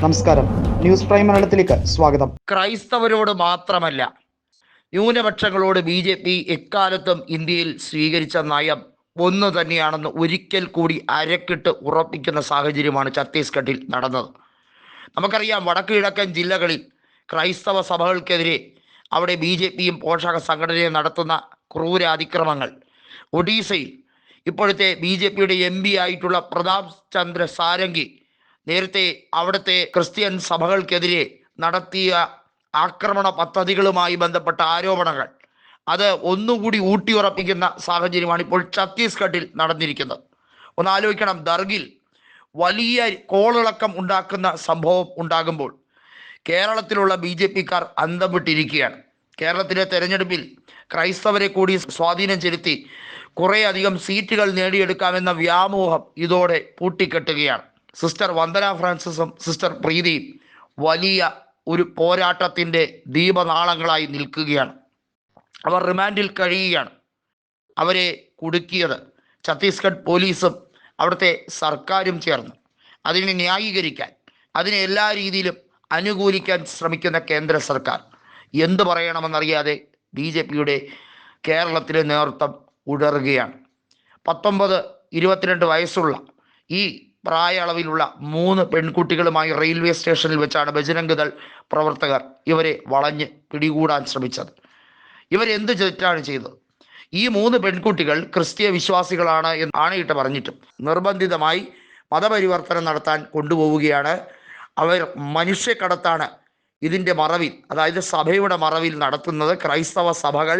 നമസ്കാരം. News prime മലയാളത്തിലേക്ക് സ്വാഗതം. ക്രൈസ്തവരോട് മാത്രമല്ല ന്യൂനപക്ഷങ്ങളോട് ബി ജെ പി എക്കാലത്തും ഇന്ത്യയിൽ സ്വീകരിച്ച നയം ഒന്ന് തന്നെയാണെന്ന് ഒരിക്കൽ കൂടി അരക്കിട്ട് ഉറപ്പിക്കുന്ന സാഹചര്യമാണ് ഛത്തീസ്ഗഡിൽ നടന്നത്. നമുക്കറിയാം വടക്ക് കിഴക്കൻ ജില്ലകളിൽ ക്രൈസ്തവ സഭകൾക്കെതിരെ അവിടെ ബി ജെ പിയും പോഷക സംഘടനയും നടത്തുന്ന ക്രൂര അതിക്രമങ്ങൾ ഒഡീസയിൽ ഇപ്പോഴത്തെ ബി ജെ പിയുടെ എം പി ആയിട്ടുള്ള പ്രതാപ് ചന്ദ്ര സാരംഗി നേരത്തെ അവിടുത്തെ ക്രിസ്ത്യൻ സഭകൾക്കെതിരെ നടത്തിയ ആക്രമണ പദ്ധതികളുമായി ബന്ധപ്പെട്ട ആരോപണങ്ങൾ. അത് ഒന്നുകൂടി ഊട്ടിയുറപ്പിക്കുന്ന സാഹചര്യമാണ് ഇപ്പോൾ ഛത്തീസ്ഗഡിൽ നടന്നിരിക്കുന്നത്. ഒന്ന് ആലോചിക്കണം ദർഗിൽ വലിയ കോളിളക്കം ഉണ്ടാക്കുന്ന സംഭവം ഉണ്ടാകുമ്പോൾ കേരളത്തിലുള്ള ബി ജെ പിക്കാർ അന്തം വിട്ടിരിക്കുകയാണ് കേരളത്തിലെ തെരഞ്ഞെടുപ്പിൽ ക്രൈസ്തവരെ കൂടി സ്വാധീനം ചെലുത്തി കുറേയധികം സീറ്റുകൾ നേടിയെടുക്കാമെന്ന വ്യാമോഹം ഇതോടെ പൂട്ടിക്കെട്ടുകയാണ്. സിസ്റ്റർ വന്ദന ഫ്രാൻസിസും സിസ്റ്റർ പ്രീതിയും വലിയ ഒരു പോരാട്ടത്തിന്റെ ദീപനാളങ്ങളായി നിൽക്കുകയാണ്. അവർ റിമാൻഡിൽ കഴിയുകയാണ്. അവരെ കുടുക്കിയത് ഛത്തീസ്ഗഡ് പോലീസും അവിടുത്തെ സർക്കാരും ചേർന്ന്. അതിനെ ന്യായീകരിക്കാൻ അതിനെ എല്ലാ രീതിയിലും അനുകൂലിക്കാൻ ശ്രമിക്കുന്ന കേന്ദ്ര സർക്കാർ. എന്തു പറയണമെന്നറിയാതെ ബി ജെ പിയുടെ കേരളത്തിലെ നേതൃത്വം ഉടറുകയാണ്. പത്തൊമ്പത് ഇരുപത്തിരണ്ട് വയസ്സുള്ള ഈ പ്രായ അളവിലുള്ള മൂന്ന് പെൺകുട്ടികളുമായി റെയിൽവേ സ്റ്റേഷനിൽ വെച്ചാണ് ബജരംഗദൾ പ്രവർത്തകർ ഇവരെ വളഞ്ഞ് പിടികൂടാൻ ശ്രമിച്ചത്. ഇവരെന്ത് തെറ്റാണ് ചെയ്തത്? ഈ മൂന്ന് പെൺകുട്ടികൾ ക്രിസ്തീയ വിശ്വാസികളാണ് എന്ന് ആണയിട്ട് പറഞ്ഞിട്ടും നിർബന്ധിതമായി മതപരിവർത്തനം നടത്താൻ കൊണ്ടുപോവുകയാണ്. അവർ മനുഷ്യക്കടത്താണ് ഇതിന്റെ മറവിൽ അതായത് സഭയുടെ മറവിൽ നടത്തുന്നത് ക്രൈസ്തവ സഭകൾ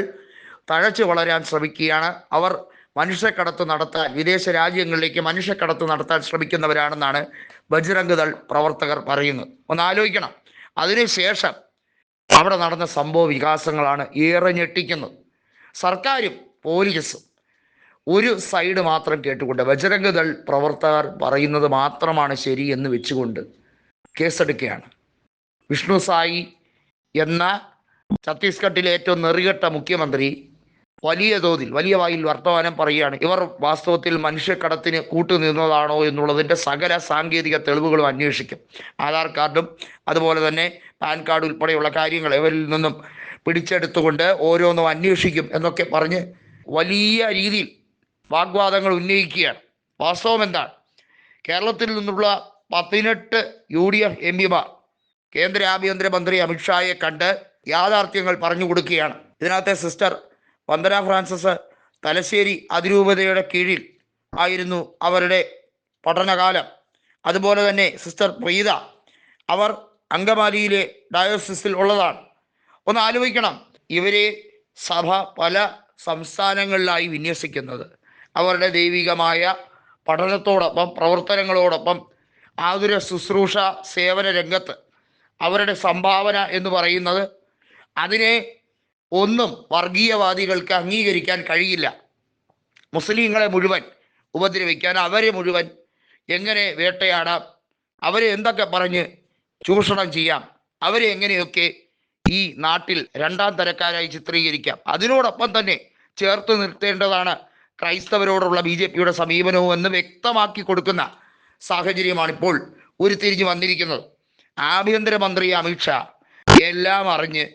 തഴച്ചു വളരാൻ ശ്രമിക്കുകയാണ്. അവർ മനുഷ്യക്കടത്ത് നടത്താൻ വിദേശ രാജ്യങ്ങളിലേക്ക് മനുഷ്യക്കടത്ത് നടത്താൻ ശ്രമിക്കുന്നവരാണെന്നാണ് ബജ്രംഗ് ദൾ പ്രവർത്തകർ പറയുന്നത്. ഒന്ന് ആലോചിക്കണം. അതിനുശേഷം അവിടെ നടന്ന സംഭവ വികാസങ്ങളാണ് ഏറെ ഞെട്ടിക്കുന്നത്. സർക്കാരും പോലീസും ഒരു സൈഡ് മാത്രം കേട്ടുകൊണ്ട് ബജ്രംഗ് ദൾ പ്രവർത്തകർ പറയുന്നത് മാത്രമാണ് ശരി എന്ന് വെച്ചുകൊണ്ട് കേസെടുക്കുകയാണ്. വിഷ്ണു സായി എന്ന ഛത്തീസ്ഗഡിലെ ഏറ്റവും നെറികെട്ട മുഖ്യമന്ത്രി വലിയ തോതിൽ വലിയ വായിൽ വർത്തമാനം പറയുകയാണ്. ഇവർ വാസ്തവത്തിൽ മനുഷ്യക്കടത്തിന് കൂട്ടുനിന്നതാണോ എന്നുള്ളതിന്റെ സകല സാങ്കേതിക തെളിവുകളും അന്വേഷിക്കും. ആധാർ കാർഡും അതുപോലെ തന്നെ പാൻ കാർഡ് ഉൾപ്പെടെയുള്ള കാര്യങ്ങൾ ഇവരിൽ നിന്നും പിടിച്ചെടുത്തുകൊണ്ട് ഓരോന്നും അന്വേഷിക്കും എന്നൊക്കെ പറഞ്ഞ് വലിയ രീതിയിൽ വാഗ്വാദങ്ങൾ ഉന്നയിക്കുകയാണ്. വാസ്തവം എന്താണ്? കേരളത്തിൽ നിന്നുള്ള പതിനെട്ട് യു ഡി എഫ് എം പിമാർ കേന്ദ്ര ആഭ്യന്തരമന്ത്രി അമിത്ഷായെ കണ്ട് യാഥാർത്ഥ്യങ്ങൾ പറഞ്ഞു കൊടുക്കുകയാണ്. ഇതിനകത്തെ സിസ്റ്റർ വന്ദന ഫ്രാൻസിസ് തലശ്ശേരി അതിരൂപതയുടെ കീഴിൽ ആയിരുന്നു അവരുടെ പഠനകാലം. അതുപോലെ തന്നെ സിസ്റ്റർ പ്രീത അവർ അങ്കമാലിയിലെ ഡയോസിസിൽ ഉള്ളതാണ്. ഒന്ന് ആലോചിക്കണം. ഇവരെ സഭ പല സംസ്ഥാനങ്ങളിലായി വിന്യസിക്കുന്നത്. അവരുടെ ദൈവികമായ പഠനത്തോടൊപ്പം പ്രവർത്തനങ്ങളോടൊപ്പം ആതുര ശുശ്രൂഷ സേവന രംഗത്ത് അവരുടെ സംഭാവന എന്ന് പറയുന്നത് അതിനെ ഒന്നും വർഗീയവാദികൾക്ക് അംഗീകരിക്കാൻ കഴിയില്ല. മുസ്ലിങ്ങളെ മുഴുവൻ ഉപദ്രവിക്കാൻ അവരെ മുഴുവൻ എങ്ങനെ വേട്ടയാടാം? അവരെ എന്തൊക്കെ പറഞ്ഞ് ചൂഷണം ചെയ്യാം? അവരെ എങ്ങനെയൊക്കെ ഈ നാട്ടിൽ രണ്ടാം തരക്കാരായി ചിത്രീകരിക്കാം? അതിനോടൊപ്പം തന്നെ ചേർത്ത് നിർത്തേണ്ടതാണ് ക്രൈസ്തവരോടുള്ള ബി ജെ പിയുടെ സമീപനവും എന്ന് വ്യക്തമാക്കി കൊടുക്കുന്ന സാഹചര്യമാണ് ഇപ്പോൾ ഉരുത്തിരിഞ്ഞ് വന്നിരിക്കുന്നത്. ആഭ്യന്തരമന്ത്രി അമിത്ഷാ എല്ലാം അറിഞ്ഞ്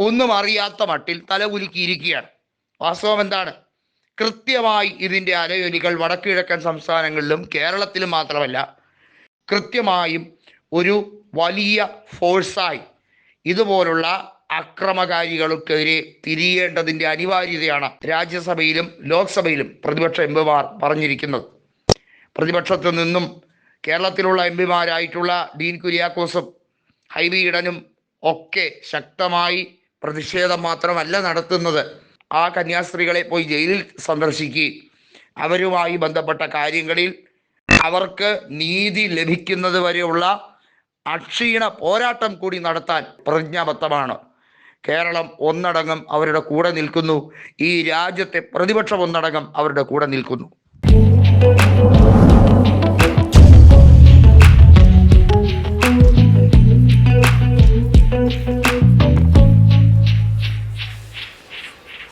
ഒന്നും അറിയാത്ത മട്ടിൽ തലകുലുക്കിയിരിക്കുകയാണ് വാസ്തവം എന്താണ്? കൃത്യമായി ഇതിന്റെ അലയൊലികൾ വടക്കുകിഴക്കൻ സംസ്ഥാനങ്ങളിലും കേരളത്തിലും മാത്രമല്ല കൃത്യമായും ഒരു വലിയ ഫോഴ്സായി ഇതുപോലുള്ള അക്രമകാരികൾക്കെതിരെ തിരിയേണ്ടതിന്റെ അനിവാര്യതയാണ് രാജ്യസഭയിലും ലോക്സഭയിലും പ്രതിപക്ഷ എം പിമാർ പറഞ്ഞിരിക്കുന്നത്. പ്രതിപക്ഷത്തു നിന്നും കേരളത്തിലുള്ള എം പിമാരായിട്ടുള്ള ഡീൻ കുര്യാക്കോസും ഹൈബി ഇടനും ഒക്കെ ശക്തമായി പ്രതിഷേധം മാത്രമല്ല നടത്തുന്നത്. ആ കന്യാസ്ത്രീകളെ പോയി ജയിലിൽ സന്ദർശിക്കുകയും അവരുമായി ബന്ധപ്പെട്ട കാര്യങ്ങളിൽ അവർക്ക് നീതി ലഭിക്കുന്നത് വരെയുള്ള അക്ഷീണ പോരാട്ടം കൂടി നടത്താൻ പ്രതിജ്ഞാബദ്ധമാണ്. കേരളം ഒന്നടങ്കം അവരുടെ കൂടെ നിൽക്കുന്നു. ഈ രാജ്യത്തെ പ്രതിപക്ഷം ഒന്നടങ്കം അവരുടെ കൂടെ നിൽക്കുന്നു.